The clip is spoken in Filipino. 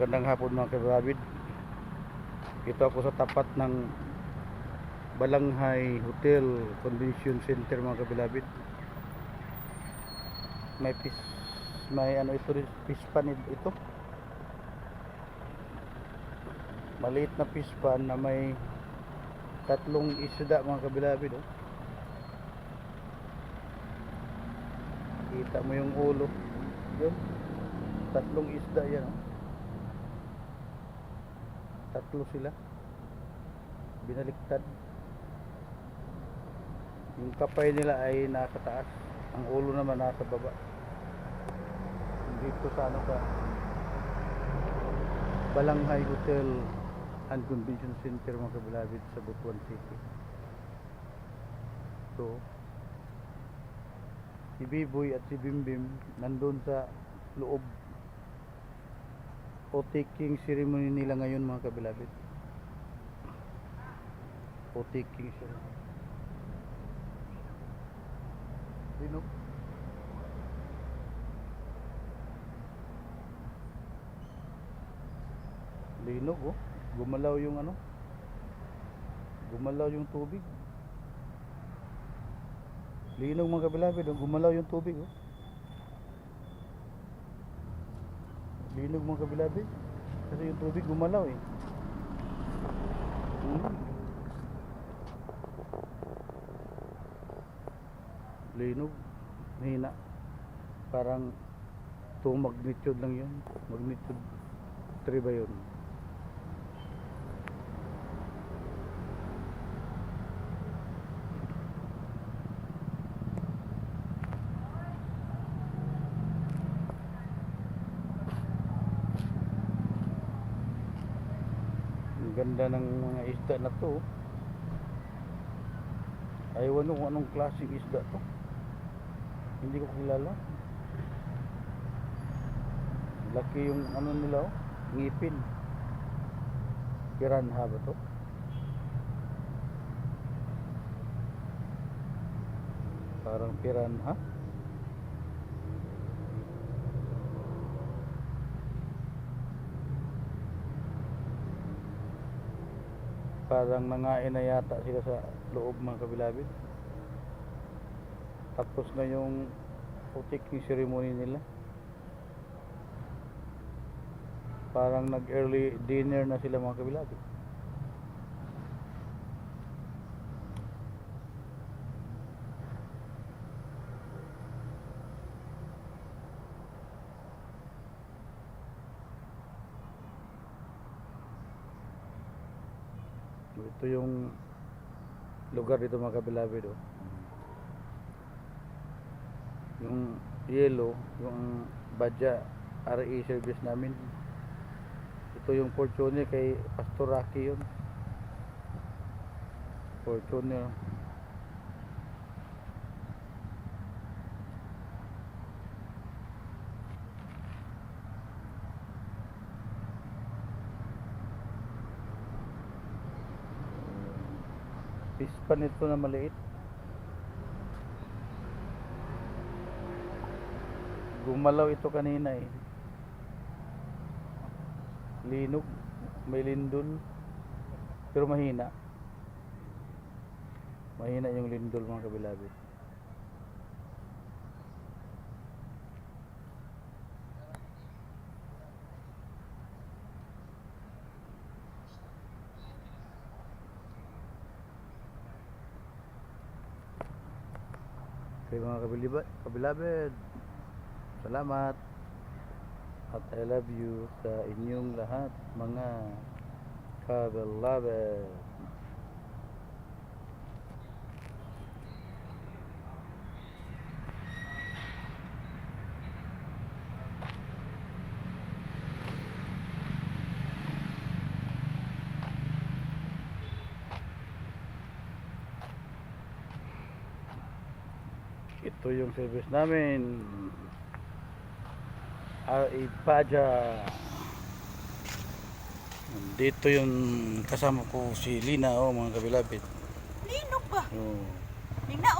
Magandang hapon mga kabrabid. Ito ako sa tapat ng Balanghay Hotel Convention Center mga kabilabid. May pis may ano ito rin, pispan ito. Maliit na pispan na may tatlong isda mga kabilabid. Oh. Kita mo yung ulo. Yun. Tatlong isda yan. Oh. Tatlo sila. Binaliktad. Yung kapay nila ay nasa taas. Ang ulo naman nasa baba. Dito sa ano ka Balanghay Hotel and Convention Center mga kabilabid sa Butuan City. So, si Biboy at si Bimbim nandun sa loob o taking ceremony nila ngayon mga kabilabid. O taking ceremony. Sino? Linog oh. Gumalaw yung ano? Gumalaw yung tubig. Linog mga kabilabid, oh. gumalaw yung tubig oh. Linog mga kabilabid. Kasi yung tubig gumalaw eh. Hmm. Linog. Mahina. Parang 2 magnitude lang yun. Magnitude 3 ba yun? Ang ganda ng mga isda na to. Ayaw ano kung anong klaseng isda to. Hindi ko kilala. Laki yung ano nila oh, ngipin. Piranha ba to? Parang piranha. Parang nangain na yata sila sa loob mga kabilabid. Tapos na yung putik yung ceremony nila. Parang nag-early dinner na sila mga kabilabid. Ito yung lugar dito mga kabilabid oh. Yung yellow, yung badya RE service namin. Ito yung Fortuner kay Pastor Rocky yun. Fortuner. Pispan ito na maliit. Gumalaw ito kanina eh. Linog, may lindol. Pero mahina. Mahina yung lindol mga kabilabid. Okay mga kabiliba, kabilabid. Salamat. At I love you sa inyong lahat mga kabilabid. Ito yung service namin. R.A. Paja. Dito yung kasama ko si Lina, oh, mga kabilabit. Linog ba? Oh. Ko